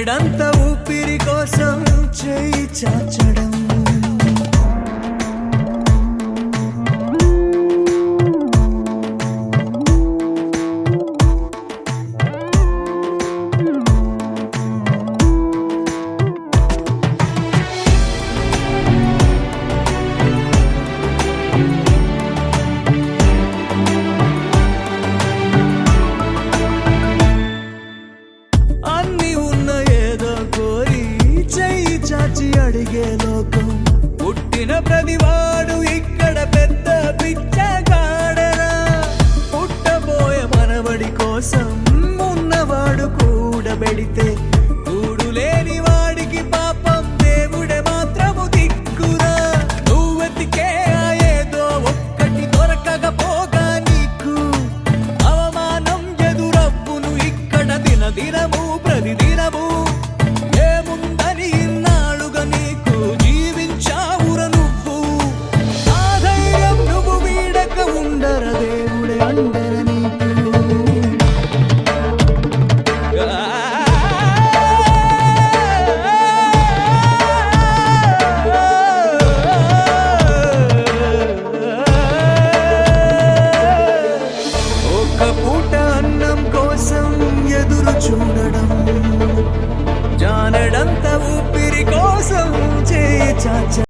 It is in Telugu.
జానెడంత ఊపిరి కోసం చేయి చాచా. చాచి లోకం. పుట్టిన ప్రతివాడు ఇక్కడ పెద్ద పిచ్చగాడరా. పుట్టబోయే మనవడి కోసం ఉన్నవాడు కూడబెడితే కూడులేని వాడికి పాపం దేవుడే మాత్రము దిక్కురా. నువ్వెతికే ఏదో ఒక్కటి దొరకకపోగా నీకు. అవమానం ఎదురవ్వును ఇక్కడ దినదినము ప్రతిదినము పూట అన్నం కోసం ఎదురు చూడడం జానడంత ఊపిరి కోసం చేయి చాచ